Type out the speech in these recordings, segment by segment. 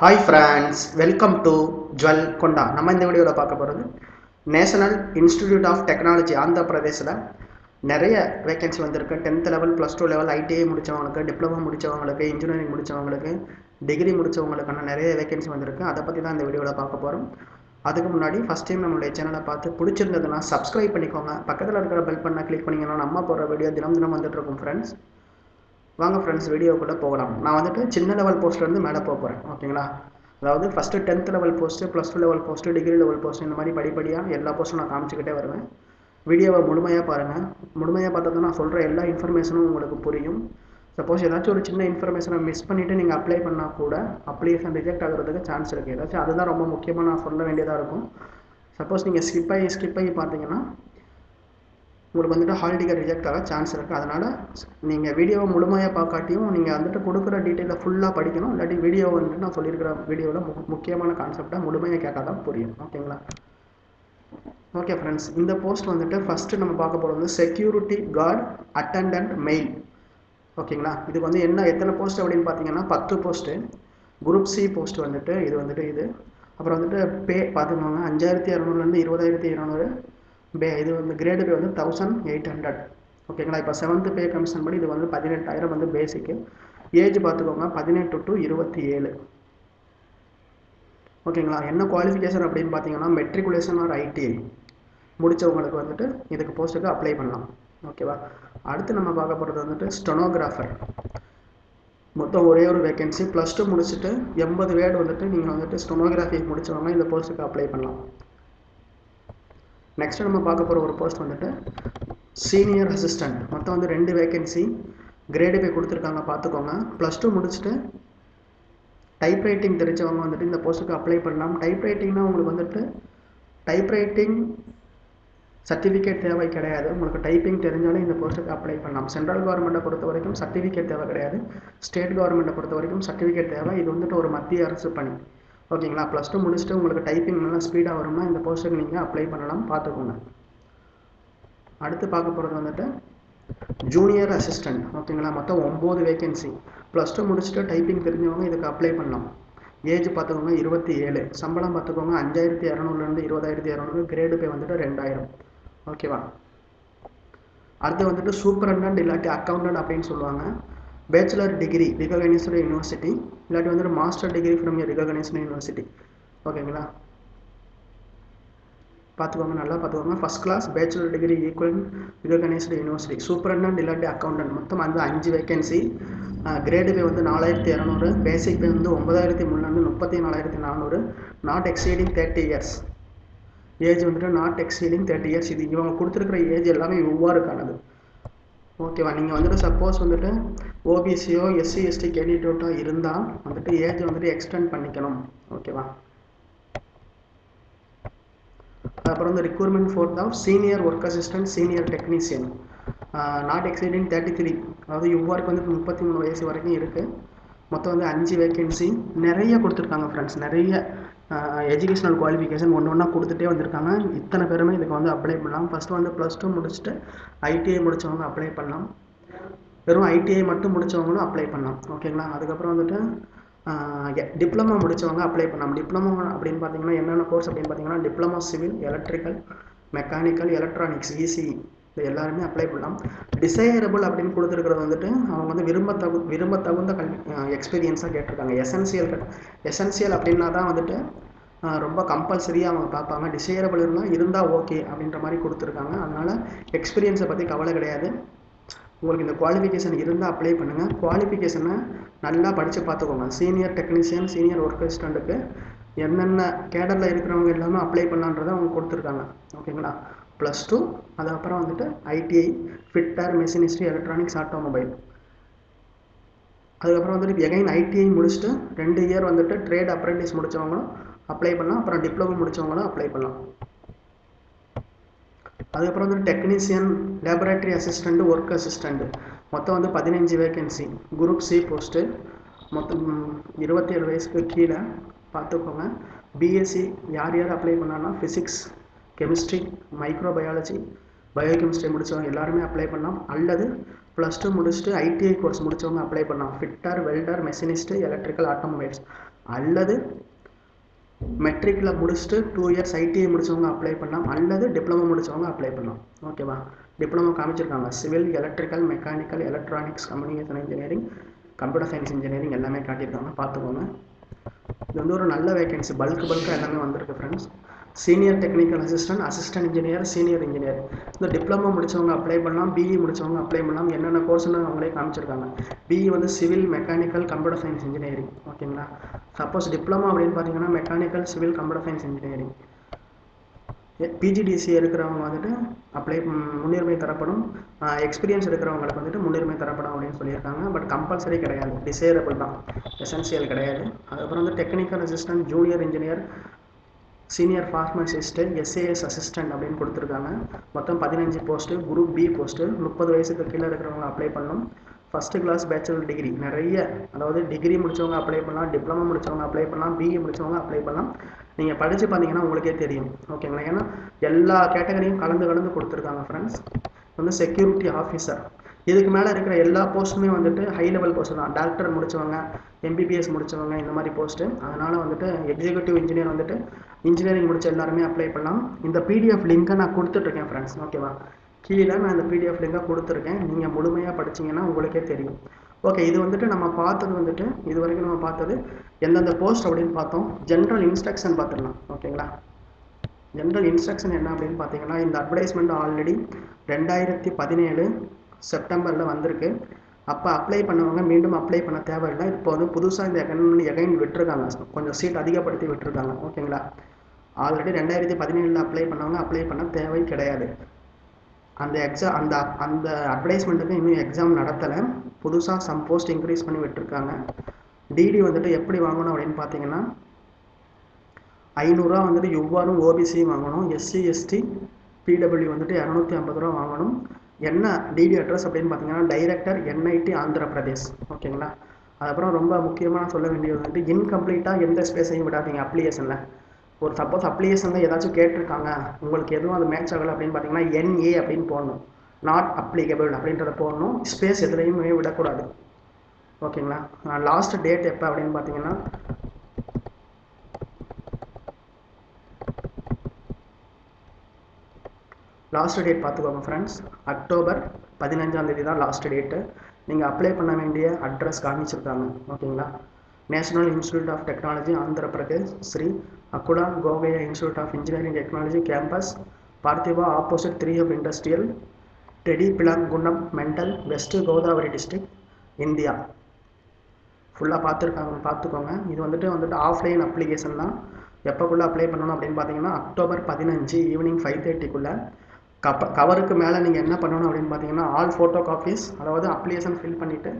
Hi friends welcome to ஜுவல் கொண்டா நம்ம இந்த வீடியோவில் பார்க்க போகிறது national institute of technology Andhra பிரதேசில் நிறைய வேகன்சி வந்திருக்கு. Tenth level plus two level ITI முடித்தவங்களுக்கு diploma முடித்தவங்களுக்கு இன்ஜினியரிங் முடித்தவங்களுக்கு டிகிரி முடித்தவங்களுக்கான நிறைய வேகன்சி வந்திருக்கு. அதை பற்றி தான் இந்த வீடியோவில் பார்க்க போகிறோம் அதுக்கு முன்னாடி ஃபஸ்ட் டைம் நம்மளுடைய சேனலை பார்த்து பிடிச்சிருந்ததுன்னா சப்ஸ்கிரைப் பண்ணிக்கோங்க. பக்கத்தில் இருக்கிற பெல் பண்ண கிளிக் பண்ணிங்கன்னா நம்ம போகிற வீடியோ தினம் தினம் வந்துட்டு இருக்கும் ஃப்ரெண்ட்ஸ் வாங்க ஃப்ரெண்ட்ஸ் வீடியோக்குள்ளே போகலாம். நான் வந்துட்டு சின்ன லெவல் போஸ்ட்லேருந்து மேலே போக போகிறேன் ஓகேங்களா அதாவது first tenth level post plus two level post degree level post இந்த மாதிரி படிப்படியாக எல்லா போஸ்ட்டும் நான் காமிச்சிக்கிட்டே வருவேன். வீடியோவை முழுமையாக பாருங்கள் முழுமையாக பார்த்தா நான் சொல்கிற எல்லா இன்ஃபர்மேஷனும் உங்களுக்கு புரியும். சப்போஸ் ஏதாச்சும் ஒரு சின்ன இன்ஃபர்மேஷனை மிஸ் பண்ணிவிட்டு நீங்கள் அப்ளை பண்ணால் கூட அப்ளிகேஷன் ரிஜெக்ட் ஆகிறதுக்கு சான்ஸ் இருக்குது ஏதாச்சும் அதுதான் ரொம்ப முக்கியமாக நான் சொல்ல வேண்டியதாக இருக்கும். சப்போஸ் நீங்கள் ஸ்கிப் ஆகி ஸ்கிப் ஆகி பார்த்தீங்கன்னா உங்களுக்கு வந்துட்டு ஹால் டிக்கெட் ரிஜெக்ட் ஆக சான்ஸ் இருக்குது அதனால் நீங்கள் வீடியோவை முழுமையாக பார்க்காட்டியும் நீங்கள் வந்துட்டு கொடுக்குற டீட்டெயிலை ஃபுல்லாக படிக்கணும். இல்லாட்டி வீடியோ வந்துட்டு நான் சொல்லியிருக்கிற வீடியோவில் மு முக்கியமான கான்செப்டாக முழுமையாக கேட்டால் தான் புரியும் ஓகேங்களா ஓகே ஃப்ரெண்ட்ஸ் இந்த போஸ்ட் வந்துட்டு ஃபஸ்ட்டு நம்ம பார்க்க போகிறது வந்து செக்யூரிட்டி கார்டு அட்டண்டன்ட் மெயில் ஓகேங்களா இது வந்து என்ன எத்தனை போஸ்ட் அப்படின்னு பார்த்தீங்கன்னா பத்து போஸ்ட்டு குரூப் சி போஸ்ட் வந்துட்டு இது வந்துட்டு இது. அப்புறம் வந்துட்டு பே பார்த்துக்கோங்க அஞ்சாயிரத்தி இரநூறுலேருந்து இருபதாயிரத்தி இரநூறு. பே இது வந்து கிரேடு பே வந்து தௌசண்ட் எயிட் ஹண்ட்ரட் ஓகேங்களா இப்போ செவன்த்து பே கமிஷன் படி இது வந்து பதினெட்டாயிரம் வந்து பேசிக்கு ஏஜ் பார்த்துக்கோங்க பதினெட்டு டு இருபத்தி ஏழு. ஓகேங்களா என்ன குவாலிஃபிகேஷன் அப்படின்னு பார்த்தீங்கன்னா மெட்ரிகுலேஷன் ஆர் ஐடிஐ முடித்தவங்களுக்கு வந்துட்டு இதுக்கு போஸ்ட்டுக்கு அப்ளை பண்ணலாம். ஓகேவா அடுத்து நம்ம பார்க்க போகிறது வந்துட்டு ஸ்டெனோகிராஃபர் மொத்தம் ஒரே ஒரு வேகன்சி ப்ளஸ் டூ முடிச்சுட்டு எண்பது வேர்டு வந்துட்டு நீங்கள் வந்துட்டு ஸ்டெனோகிராஃபி முடித்தவங்க இந்த போஸ்ட்டுக்கு அப்ளை பண்ணலாம். நெக்ஸ்ட் நம்ம பார்க்க போகிற ஒரு போஸ்ட் வந்துட்டு சீனியர் அசிஸ்டண்ட் மொத்தம் வந்து ரெண்டு வேகன்சி கிரேடு போய் கொடுத்துருக்காங்க பார்த்துக்கோங்க. ப்ளஸ் டூ முடிச்சுட்டு டைப் ரைட்டிங் தெரிஞ்சவங்க வந்துட்டு இந்த போஸ்ட்டுக்கு அப்ளை பண்ணலாம். டைப்ரைட்டிங்னா உங்களுக்கு வந்துட்டு டைப் ரைட்டிங் சர்டிஃபிகேட் தேவை கிடையாது. உங்களுக்கு டைப்பிங் தெரிஞ்சாலும் இந்த போஸ்ட்டுக்கு அப்ளை பண்ணலாம். சென்ட்ரல் கவர்மெண்ட்டை பொறுத்த வரைக்கும் சர்டிஃபிகேட் தேவை கிடையாது. ஸ்டேட் கவர்மெண்ட்டை பொறுத்த வரைக்கும் சர்டிஃபிகேட் தேவை. இது வந்துட்டு ஒரு மத்திய அரசு பணி. ஓகேங்களா? ப்ளஸ் டூ முடிச்சுட்டு உங்களுக்கு டைப்பிங் நல்லா ஸ்பீடாக வரும்னா இந்த போஸ்ட்டுக்கு நீங்கள் அப்ளை பண்ணலாம். பார்த்துக்கோங்க. அடுத்து பார்க்க போகிறது வந்துட்டு ஜூனியர் அசிஸ்டண்ட் ஓகேங்களா? மொத்தம் ஒம்பது வேகன்சி ப்ளஸ் டூ முடிச்சுட்டு டைப்பிங் தெரிஞ்சவங்க இதுக்கு அப்ளை பண்ணலாம். ஏஜ் பார்த்துக்கோங்க இருபத்தி ஏழு. சம்பளம் பார்த்துக்கோங்க அஞ்சாயிரத்தி இரநூறுலேருந்து இருபதாயிரத்தி இரநூறு கிரேடு பே வந்துட்டு ரெண்டாயிரம். ஓகேவா? அடுத்து வந்துட்டு சூப்பரண்டன்ட் இல்லாட்டி அக்கௌண்டன்ட் அப்படின்னு சொல்லுவாங்க. பேச்சுலர் டிகிரி ரிகனைஸ்டு யூனிவர்சிட்டி இல்லாட்டி வந்துட்டு master degree from recognised university ஓகேங்களா பார்த்துக்கோங்க நல்லா பார்த்துக்கோங்க. First class bachelor degree equal recognised university superintendent இல்லாட்டி அக்கௌண்டன்ட் மொத்தம் வந்து அஞ்சு வேகன்சி கிரேடு பே வந்து நாலாயிரத்தி இரநூறு. பேசிக் பே வந்து ஒன்பதாயிரத்தி முந்நூறு முப்பத்தி நாலாயிரத்தி நானூறு. Not exceeding thirty years age வந்துட்டு நாட் எக்ஸீடிங் தேர்ட்டி இயர்ஸ் இது இவங்க கொடுத்துருக்குற ஏஜ் எல்லாமே ஒவ்வொருக்கானது ஓகேவா நீங்கள் வந்துட்டு சப்போஸ் வந்துட்டு ஓபிசியோ எஸ்சி எஸ்டி கேண்டிடேட்டோ இருந்தால் வந்துட்டு ஏஜ் வந்துட்டு எக்ஸ்டெண்ட் பண்ணிக்கணும். ஓகேவா அப்புறம் வந்து requirement fourth of senior work assistant senior technician not exceeding thirty three அதாவது இவ்வாறுக்கு வந்துட்டு முப்பத்தி மூணு வயசு வரைக்கும் இருக்குது மொத்தம் வந்து அஞ்சு வேகன்சி நிறைய கொடுத்துருக்காங்க ஃப்ரெண்ட்ஸ் நிறைய எஜுகேஷனல் குவாலிஃபிகேஷன் ஒன்று ஒன்றா கொடுத்துட்டே வந்திருக்காங்க. இத்தனை பேருமே இதுக்கு வந்து அப்ளை பண்ணலாம். ஃபஸ்ட்டு வந்து ப்ளஸ் டூ முடிச்சுட்டு ஐடிஐ முடித்தவங்க அப்ளை பண்ணலாம். வெறும் ஐடிஐ மட்டும் முடித்தவங்களும் அப்ளை பண்ணலாம். ஓகேங்களா அதுக்கப்புறம் வந்துட்டு டிப்ளமோ முடித்தவங்க அப்ளை பண்ணலாம். டிப்ளமோ அப்படின்னு பார்த்தீங்கன்னா என்னென்ன கோர்ஸ் அப்படின்னு பார்த்தீங்கன்னா diploma civil electrical mechanical electronics ECE இது எல்லாருமே அப்ளை பண்ணலாம். டிசைரபிள் அப்படின்னு கொடுத்துருக்கிறது வந்துட்டு அவங்க வந்து விரும்ப தகு விரும்ப தகுந்த கல்வி எக்ஸ்பீரியன்ஸாக கேட்டிருக்காங்க. எசென்சியல் எசென்சியல் அப்படின்னா தான் வந்துட்டு ரொம்ப கம்பல்சரியாக அவங்க பார்ப்பாங்க. டிசைரபிள் இருந்தால் இருந்தால் ஓகே அப்படின்ற மாதிரி கொடுத்துருக்காங்க. அதனால் எக்ஸ்பீரியன்ஸை பற்றி கவலை கிடையாது. உங்களுக்கு இந்த குவாலிஃபிகேஷன் இருந்தால் அப்ளை பண்ணுங்கள் குவாலிஃபிகேஷனை நல்லா படித்து பார்த்துக்கோங்க. சீனியர் டெக்னீஷியன் சீனியர் ஒர்க் அசிஸ்டண்ட்டுக்கு என்னென்ன கேடரில் இருக்கிறவங்க எல்லாமே அப்ளை பண்ணலான்றதை அவங்க கொடுத்துருக்காங்க. ஓகேங்களா ப்ளஸ் டூ அதுக்கப்புறம் வந்துட்டு ITI fitter machinist electronics automobile அதுக்கப்புறம் வந்துட்டு எகைன் ஐடிஐ முடிச்சுட்டு ரெண்டு இயர் வந்துட்டு ட்ரேட் அப்ரெண்டிஸ் முடித்தவங்களும் அப்ளை பண்ணலாம். அப்புறம் டிப்ளமோ முடித்தவங்களும் அப்ளை பண்ணலாம். அதுக்கப்புறம் வந்து technician laboratory assistant work assistant மொத்தம் வந்து பதினஞ்சு வேகன்சி குரூப் சி போஸ்ட்டு மொத்தம் இருபத்தி ஏழு வயசுக்கு கீழே பார்த்துக்கோங்க. பிஎஸ்சி யார் யார் அப்ளை பண்ணான்னா ஃபிசிக்ஸ் கெமிஸ்ட்ரி மைக்ரோபயாலஜி பயோகெமிஸ்ட்ரி முடித்தவங்க எல்லாருமே அப்ளை பண்ணலாம். அல்லது ப்ளஸ் டூ முடிச்சுட்டு ஐடிஐ கோர்ஸ் முடித்தவங்க அப்ளை பண்ணலாம். Fitter welder machinist electrical automobiles அல்லது மெட்ரிக்கில் முடிச்சுட்டு டூ இயர்ஸ் ஐடிஐ முடிச்சவங்க அப்ளை பண்ணலாம். அல்லது டிப்ளமோ முடிச்சவங்க அப்ளை பண்ணலாம். ஓகேவா டிப்ளமோ காமிச்சிருக்காங்க. Civil electrical mechanical electronics communication engineering computer science engineering எல்லாமே காட்டியிருக்காங்க. பார்த்துக்கோங்க. இது வந்து ஒரு நல்ல வேகன்சி பல்க் பல்காக எல்லாமே வந்திருக்கு friends senior technical assistant assistant engineer senior engineer இந்த டிப்ளமோ முடிச்சவங்க அப்ளை பண்ணலாம் பிஇ முடித்தவங்க அப்ளை பண்ணலாம். என்னென்ன கோர்ஸ்னு அவங்களே காமிச்சிருக்காங்க. பிஇ வந்து civil mechanical computer science engineering ஓகேங்களா? சப்போஸ் டிப்ளமோ அப்படின்னு பார்த்தீங்கன்னா mechanical civil computer science engineering PGDC இருக்கிறவங்க வந்துட்டு அப்ளை முன்னுரிமை தரப்படும். எக்ஸ்பீரியன்ஸ் இருக்கிறவங்களுக்கு வந்துட்டு முன்னுரிமை தரப்படும் அப்படின்னு சொல்லியிருக்காங்க. பட் கம்பல்சரி கிடையாது. டிசைரபிள் தான். எசென்சியல் கிடையாது. அதுக்கப்புறம் வந்து technical assistant junior engineer senior pharmacist SAS assistant அப்படின்னு கொடுத்துருக்காங்க. மொத்தம் பதினஞ்சு போஸ்ட்டு குரூப் பி போஸ்ட்டு முப்பது வயசுக்கு கீழே இருக்கிறவங்க அப்ளை பண்ணணும். ஃபஸ்ட்டு கிளாஸ் பேச்சுலர் டிகிரி நிறைய அதாவது டிகிரி முடித்தவங்க அப்ளை பண்ணலாம் டிப்ளமோ முடிச்சவங்க அப்ளை பண்ணலாம் பிஇ முடித்தவங்க அப்ளை பண்ணலாம். நீங்கள் படித்து பார்த்தீங்கன்னா உங்களுக்கே தெரியும். ஓகேங்களா ஏன்னா எல்லா கேட்டகரியும் கலந்து கலந்து கொடுத்துருக்காங்க ஃப்ரெண்ட்ஸ் வந்து செக்யூரிட்டி ஆஃபீஸர் இதுக்கு மேலே இருக்கிற எல்லா போஸ்ட்டுமே வந்துட்டு ஹை லெவல் போஸ்ட் தான். டாக்டர் முடிச்சவங்க எம்பிபிஎஸ் முடிச்சவங்க இந்த மாதிரி போஸ்ட்டு அதனால் வந்துட்டு எக்ஸிக்யூட்டிவ் இன்ஜினியர் வந்துட்டு இன்ஜினியரிங் முடிச்ச எல்லாருமே அப்ளை பண்ணலாம். இந்த பிடிஎஃப் லிங்க்கை நான் கொடுத்துட்ருக்கேன் ஃப்ரெண்ட்ஸ் ஓகேவா கீழே நான் இந்த பிடிஎஃப் லிங்கை கொடுத்துருக்கேன். நீங்கள் முழுமையாக படிச்சீங்கன்னா உங்களுக்கே தெரியும். ஓகே இது வந்துட்டு நம்ம பார்த்தது வந்துட்டு இது வரைக்கும் நம்ம பார்த்தது எந்தெந்த போஸ்ட் அப்படின்னு பார்த்தோம். ஜென்ரல் இன்ஸ்ட்ரக்ஷன் பார்த்துடலாம். ஓகேங்களா ஜென்ரல் இன்ஸ்ட்ரக்ஷன் என்ன அப்படின்னு பார்த்தீங்கன்னா இந்த அட்வர்டைஸ்மெண்ட் ஆல்ரெடி ரெண்டாயிரத்தி பதினேழு செப்டம்பரில் வந்திருக்கு. அப்போ அப்ளை பண்ணவங்க மீண்டும் அப்ளை பண்ண தேவையில்லை. இப்போ வந்து புதுசாக இந்த எகன் எகைன் விட்டுருக்காங்க. கொஞ்சம் சீட் அதிகப்படுத்தி விட்டுருக்காங்க. ஓகேங்களா? ஆல்ரெடி ரெண்டாயிரத்தி பதினேழில் அப்ளை பண்ணவங்க அப்ளை பண்ண தேவை கிடையாது. அந்த எக்ஸாம் அந்த அந்த அட்வர்டைஸ்மெண்ட்டுக்கு இன்னும் எக்ஸாம் நடத்தலை. புதுசாக சம் போஸ்ட் இன்க்ரீஸ் பண்ணி விட்டுருக்காங்க. டிடி வந்துட்டு எப்படி வாங்கணும் அப்படின்னு பார்த்தீங்கன்னா ஐநூறுரூவா வந்துட்டு எவ்வாறும் ஓபிசியும் வாங்கணும். எஸ்சி எஸ்டி பிடபிள்யூ வந்துட்டு இரநூத்தி ஐம்பது ரூபா வாங்கணும். என்ன டிடி அட்ரஸ் அப்படின்னு பார்த்தீங்கன்னா டைரக்டர் என்ஐடி ஆந்திர பிரதேஷ் ஓகேங்களா அதுக்கப்புறம் ரொம்ப முக்கியமாக சொல்ல வேண்டியது வந்துட்டு இன்கம்ப்ளீட்டாக எந்த ஸ்பேஸையும் விடாதீங்க அப்ளிகேஷனில் ஒரு சப்போஸ் அப்ளிகேஷனில் ஏதாச்சும் கேட்டிருக்காங்க உங்களுக்கு எதுவும் அது மேட்ச் ஆகலை அப்படின்னு பார்த்தீங்கன்னா என்ஏ அப்படின்னு போடணும். நாட் அப்ளிகபிள் அப்படின்றத போடணும். ஸ்பேஸ் எதுலேயுமே விடக்கூடாது. ஓகேங்களா லாஸ்ட் டேட் எப்போ அப்படின்னு பார்த்தீங்கன்னா லாஸ்ட் டேட் பார்த்துக்கோங்க ஃப்ரெண்ட்ஸ் அக்டோபர் பதினஞ்சாம் தேதி தான் லாஸ்ட் டேட்டு நீங்கள் அப்ளை பண்ண வேண்டிய அட்ரஸ் காமிச்சிருக்காங்க ஓகேங்களா national institute of technology Andhra Pradesh Sri அக்குடா கோவையா institute of engineering technology campus பார்த்திவா opposite three of industrial டெடி பிலாங்குண்டம் mandal west Godavari district India ஃபுல்லாக பார்த்துருக்காங்க பார்த்துக்கோங்க. இது வந்துட்டு வந்துட்டு ஆஃப்லைன் அப்ளிகேஷன் தான். எப்போக்குள்ளே அப்ளை பண்ணணும் அப்படின்னு பார்த்தீங்கன்னா அக்டோபர் பதினஞ்சு ஈவினிங் ஃபைவ் தேர்ட்டிக்குள்ளே கப்ப கவருக்கு மேலே நீங்கள் என்ன பண்ணணும் அப்படின்னு பார்த்தீங்கன்னா ஆல் ஃபோட்டோ காப்பீஸ் அதாவது அப்ளிகேஷன் ஃபில் பண்ணிவிட்டு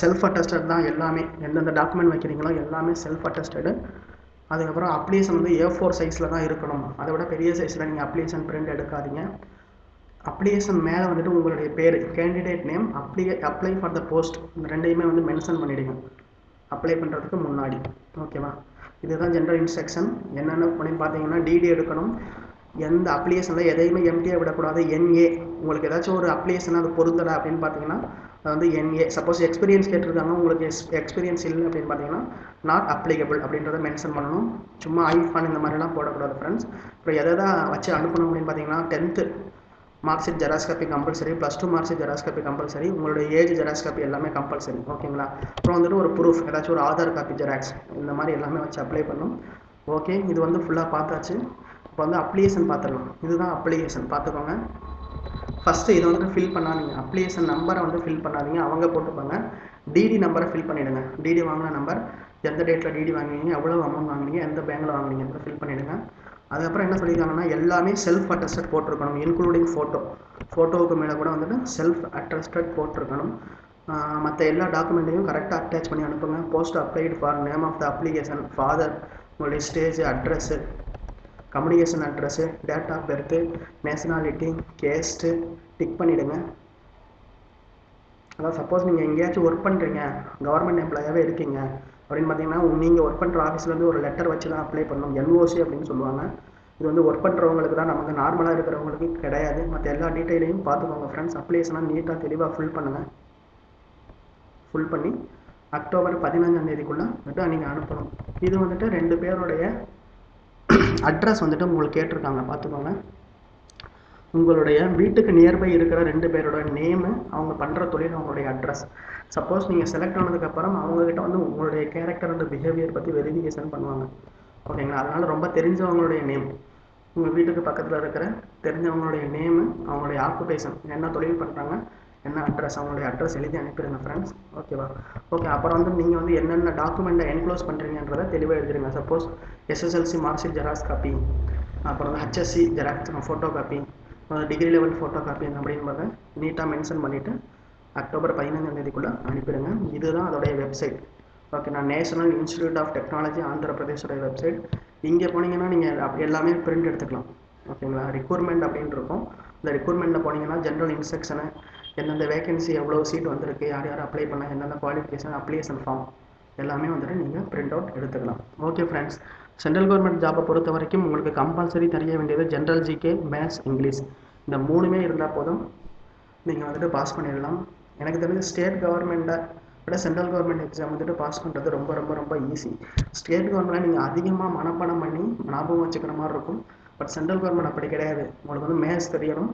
செல்ஃப் அட்டஸ்டட் தான் எல்லாமே. எந்தெந்த டாக்குமெண்ட் வைக்கிறீங்களோ எல்லாமே செல்ஃப் அட்டஸ்டடு அதுக்கப்புறம் அப்ளிகேஷன் வந்து ஏ ஃபோர் சைஸில் தான் இருக்கணும். அதை விட பெரிய சைஸில் நீங்கள் அப்ளிகேஷன் பிரிண்ட் எடுக்காதீங்க. அப்ளிகேஷன் மேலே வந்துட்டு உங்களுடைய பேர் கேண்டிடேட் நேம் அப்ளிகே அப்ளை ஃபார் த போஸ்ட் இந்த ரெண்டையுமே வந்து மென்ஷன் பண்ணிவிடுங்க அப்ளை பண்ணுறதுக்கு முன்னாடி. ஓகேவா இதுதான் ஜென்ரல் இன்ஸ்ட்ரக்ஷன் என்னென்ன அப்படின்னு பார்த்தீங்கன்னா டிடி எடுக்கணும். எந்த அப்ளிகேஷனில் எதையுமே எம்டியாக விடக்கூடாது. என்ஏ உங்களுக்கு ஏதாச்சும் ஒரு அப்ளிகேஷன் அது பொருந்தலை அப்படின்னு பார்த்தீங்கன்னா அது வந்து என்ஏ சப்போஸ் எக்ஸ்பீரியன்ஸ் கேட்டிருக்காங்க உங்களுக்கு எஸ் எக்ஸ்பீரியன்ஸ் இல்லை அப்படின்னு பார்த்தீங்கன்னா நாட் அப்ளிகபிள் அப்படின்றத மென்ஷன் பண்ணணும். சும்மா ஐஃபான் இந்த மாதிரிலாம் போடக்கூடாது ஃப்ரெண்ட்ஸ் அப்புறம் எதை தான் வச்சு அனுப்பணும் அப்படின்னு பார்த்தீங்கன்னா tenth mark sheet xerox copy compulsory plus two mark sheet xerox copy compulsory உங்களுடைய ஏஜ் ஜெராக்ஸ் காப்பி எல்லாமே கம்பல்சரி ஓகேங்களா அப்புறம் வந்துட்டு ஒரு ப்ரூஃப் ஏதாச்சும் ஒரு ஆதார் காப்பி ஜெராக்ஸ் இந்த மாதிரி எல்லாமே வச்சு அப்ளை பண்ணும் ஓகே இது வந்து ஃபுல்லாக பார்த்தாச்சு. இப்போ வந்து அப்ளிகேஷன் பார்த்துடலாம். இதுதான் அப்ளிகேஷன் பார்த்துக்கோங்க. ஃபஸ்ட்டு இதை வந்துட்டு ஃபில் பண்ணாதீங்க. அப்ளிகேஷன் நம்பரை வந்து ஃபில் பண்ணாதீங்க. அவங்க போட்டுப்பாங்க டிடி நம்பரை ஃபில் பண்ணிவிடுங்க டிடி வாங்கின நம்பர் எந்த டேட்டில் டிடி வாங்கினீங்க எவ்வளோ அமௌண்ட் வாங்குனீங்க எந்த பேங்கில் வாங்கினீங்க ஃபில் பண்ணிவிடுங்க அதுக்கப்புறம் என்ன சொல்லியிருக்காங்கன்னா எல்லாமே செல்ஃப் அட்டஸ்டட் போட்டிருக்கணும் இன்க்ளூடிங் ஃபோட்டோ ஃபோட்டோவுக்கு மேலே கூட வந்துட்டு செல்ஃப் அட்டஸ்டட் போட்டிருக்கணும் மற்ற எல்லா டாக்குமெண்ட்டையும் கரெக்டாக அட்டாச் பண்ணி அனுப்புங்க. Post applied for name of the application father உங்களுடைய stage address communication address date of birth nationality caste tick பண்ணிவிடுங்க அதாவது சப்போஸ் நீங்கள் எங்கேயாச்சும் ஒர்க் பண்ணுறீங்க கவர்மெண்ட் எம்ப்ளாயாகவே இருக்கீங்க அப்படின்னு பார்த்தீங்கன்னா நீங்கள் ஒர்க் பண்ணுற ஆஃபீஸ்லேருந்து ஒரு லெட்டர் வச்சு தான் அப்ளை பண்ணணும். என்ஓசி அப்படின்னு சொல்லுவாங்க. இது வந்து ஒர்க் பண்ணுறவங்களுக்கு தான் நமக்கு நார்மலாக இருக்கிறவங்களுக்கு கிடையாது. மற்ற எல்லா டீட்டெயிலையும் பார்த்துக்கோங்க ஃப்ரெண்ட்ஸ் அப்ளிகேஷனாக நீட்டாக தெளிவாக ஃபில் பண்ணுங்கள் ஃபுல் பண்ணி அக்டோபர் பதினஞ்சாம் தேதிக்குள்ளே வந்துட்டு நீங்கள் அனுப்பணும். இது வந்துட்டு ரெண்டு பேருடைய அட்ரஸ் வந்துட்டு உங்களுக்கு கேட்டிருக்காங்க பார்த்துக்கோங்க. உங்களுடைய வீட்டுக்கு நியர்பை இருக்கிற ரெண்டு பேரோட நேமு அவங்க பண்ணுற தொழில் அவங்களுடைய அட்ரஸ் சப்போஸ் நீங்கள் செலக்ட் ஆனதுக்கப்புறம் அவங்கக்கிட்ட வந்து உங்களுடைய கேரக்டர் அண்ட் பிஹேவியர் பற்றி வெரிஃபிகேஷன் பண்ணுவாங்க. ஓகேங்களா அதனால் ரொம்ப தெரிஞ்சவங்களுடைய நேம் உங்கள் வீட்டுக்கு பக்கத்தில் இருக்கிற தெரிஞ்சவங்களுடைய நேமு அவங்களுடைய ஆக்குபேஷன் என்ன தொழில் பண்ணுறாங்க என்ன அட்ரஸ் அவங்களுடைய அட்ரஸ் எழுதி அனுப்பிடுங்க ஃப்ரெண்ட்ஸ் ஓகேவா ஓகே அப்புறம் வந்து நீங்கள் வந்து என்னென்ன டாக்குமெண்ட்டை என்க்ளோஸ் பண்ணுறீங்கன்றதை தெளிவாக எழுதிருங்க suppose SSLC mark sheet xerox copy அப்புறம் வந்து HSC xerox photo copy degree level photo copy அப்படின்றத நீட்டாக மென்ஷன் பண்ணிவிட்டு அக்டோபர் பதினஞ்சாம் தேதிக்குள்ளே அனுப்பிடுங்க. இதுதான் அதோடைய வெப்சைட் ஓகே நான் national institute of technology Andhra பிரதேஷோடைய website இங்கே போனீங்கன்னா நீங்கள் எல்லாமே பிரிண்ட் எடுத்துக்கலாம். ஓகேங்களா ரிக்யூர்மெண்ட் அப்படின்னு இருக்கும். இந்த ரிக்ரூட்மெண்ட்டில் போனீங்கன்னா ஜென்ரல் இன்ஸ்ட்ரக்ஷனு எந்தெந்த வேகன்சி எவ்வளோ சீட் வந்திருக்கு யார் யார் அப்ளை பண்ணலாம் எந்தெந்த குவாலிஃபிகேஷன் அப்ளிகேஷன் ஃபார்ம் எல்லாமே வந்துட்டு நீங்கள் பிரிண்ட் அவுட் எடுத்துக்கலாம். ஓகே ஃப்ரெண்ட்ஸ் சென்ட்ரல் கவர்மெண்ட் ஜாப்பை பொறுத்த வரைக்கும் உங்களுக்கு கம்பல்சரி தெரிய வேண்டியது ஜென்ரல் ஜிகே மேத்ஸ் இங்கிலீஷ் இந்த மூணுமே இருந்தால் போதும். நீங்கள் வந்துட்டு பாஸ் பண்ணிடலாம். எனக்கு தெரிஞ்ச ஸ்டேட் கவர்மெண்ட்டை விட சென்ட்ரல் கவர்மெண்ட் எக்ஸாம் வந்துட்டு பாஸ் பண்ணுறது ரொம்ப ரொம்ப ரொம்ப ஈஸி ஸ்டேட் கவர்மெண்ட்டில் நீங்கள் அதிகமாக மனப்பாடம் பண்ணி ஞாபகம் வச்சுக்கிற மாதிரி இருக்கும். பட் சென்ட்ரல் கவர்மெண்ட் அப்படி கிடையாது. உங்களுக்கு வந்து மேத்ஸ் தெரியணும்.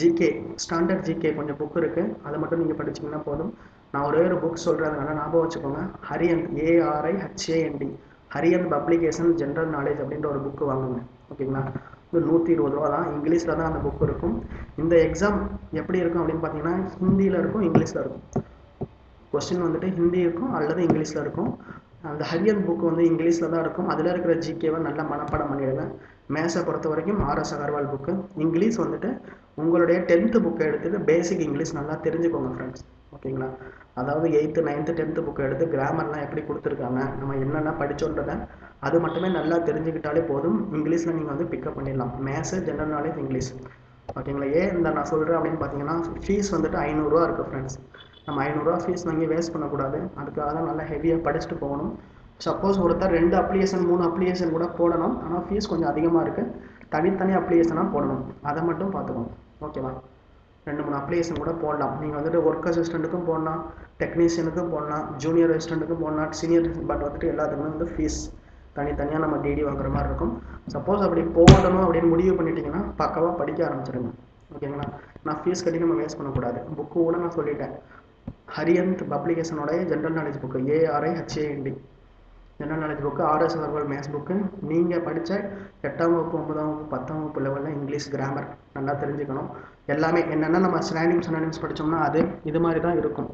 ஜிகே ஸ்டாண்டர்ட் ஜிகே கொஞ்சம் புக் இருக்குது அதை மட்டும் நீங்கள் படிச்சிங்கன்னா போதும். நான் ஒரே ஒரு புக் சொல்கிறேன் அதனால ஞாபகம் வச்சுக்கோங்க. Arihant ARI HANT Arihant publication general knowledge அப்படின்ற ஒரு புக்கு வாங்குங்க. ஓகேங்களா இது நூற்றி இருபது ரூபா தான். இங்கிலீஷில் தான் அந்த புக் இருக்கும். இந்த எக்ஸாம் எப்படி இருக்கும் அப்படின்னு பார்த்தீங்கன்னா ஹிந்தியில் இருக்கும் இங்கிலீஷில் இருக்கும். கொஸ்டின் வந்துட்டு ஹிந்தி இருக்கும் அல்லது இங்கிலீஷில் இருக்கும். அந்த ஹரியன் புக் வந்து இங்கிலீஷில் தான் இருக்கும். அதில் இருக்கிற ஜிகேவை நல்லா மனப்பாடம் பண்ணிடுங்க. மேத்ஸை பொறுத்த வரைக்கும் ஆர்எஸ் அகர்வால் புக்கு இங்கிலீஷ் வந்துட்டு உங்களுடைய டென்த்து புக்கை எடுத்துகிட்டு பேசிக் இங்கிலீஷ் நல்லா தெரிஞ்சுக்கோங்க ஃப்ரெண்ட்ஸ் ஓகேங்களா? அதாவது எயித்து நைன்த்து டென்த்து புக்கை எடுத்து கிராமர்லாம் எப்படி கொடுத்துருக்காங்க நம்ம என்னென்ன படித்தோன்றதை அது மட்டுமே நல்லா தெரிஞ்சுக்கிட்டாலே போதும். இங்கிலீஷில் நீங்கள் வந்து பிக்கப் பண்ணிடலாம். மேத்ஸு ஜென்ரல் நாலேஜ் இங்கிலீஷ் ஓகேங்களா? ஏன் இந்த நான் சொல்கிறேன் அப்படின்னு பார்த்தீங்கன்னா ஃபீஸ் வந்துட்டு ஐநூறுரூவா இருக்குது ஃப்ரெண்ட்ஸ் நம்ம ஐநூறுரூவா ஃபீஸ் வாங்கி வேஸ்ட் பண்ணக்கூடாது. அதுக்காக தான் நல்லா ஹெவியாக படிச்சுட்டு போகணும். சப்போஸ் ஒருத்தர் ரெண்டு அப்ளிகேஷன் மூணு அப்ளிகேஷன் கூட போடணும். ஆனால் ஃபீஸ் கொஞ்சம் அதிகமாக இருக்குது தனித்தனி அப்ளிகேஷனாக போடணும். அதை மட்டும் பார்த்துக்கணும். ஓகேவா ரெண்டு மூணு அப்ளிகேஷன் கூட போடலாம். நீங்கள் வந்துட்டு ஒர்க் அசிஸ்டண்ட்டுக்கும் போடலாம் டெக்னீஷியனுக்கும் போடலாம் ஜூனியர் அசிஸ்டண்ட்டுக்கும் போடலாம் சீனியர் பட் வந்துட்டு எல்லாத்துக்குமே வந்து ஃபீஸ் தனித்தனியாக நம்ம டிடி வாங்குற மாதிரி இருக்கும். சப்போஸ் அப்படி போடணும் அப்படின்னு முடிவு பண்ணிட்டீங்கன்னா பக்கவாக படிக்க ஆரம்பிச்சிடுங்க ஓகேங்களா நான் ஃபீஸ் கட்டி நம்ம வேஸ்ட் பண்ணக்கூடாது. புக்கு கூட நான் சொல்லிட்டேன். Arihant பப்ளிகேஷனோடைய general knowledge book ARI HANT general knowledge book RS Agarwal maths book நீங்கள் படித்த எட்டாம் வகுப்பு ஒன்பதாம் வகுப்பு பத்தாம் வகுப்பு லெவலில் இங்கிலீஷ் கிராமர் நல்லா தெரிஞ்சுக்கணும். எல்லாமே என்னென்ன நம்ம ஸ்னானிம்ஸ் அனானிம்ஸ் படித்தோம்னா அது இது மாதிரி தான் இருக்கும்.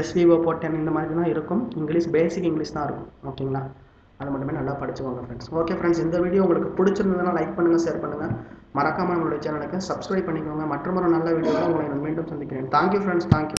எஸ்விஓ போட்டன் இந்த மாதிரி தான் இருக்கும். இங்கிலீஷ் பேசிக் இங்கிலீஷ் தான் இருக்கும். ஓகேங்களா அது மட்டுமே நல்லா படிச்சுக்கோங்க ஃப்ரெண்ட்ஸ் ஓகே ஃப்ரெண்ட்ஸ் இந்த வீடியோ உங்களுக்கு பிடிச்சிருந்ததுன்னா லைக் பண்ணுங்கள் ஷேர் பண்ணுங்கள் மறக்காமல் நம்மளுடைய சேனலுக்கு சப்ஸ்கிரைப் பண்ணிக்கோங்க. மற்றும் ஒரு நல்ல வீடியோவில் உங்களை நான் மீண்டும் சந்திக்கிறேன். Thank you friends thank you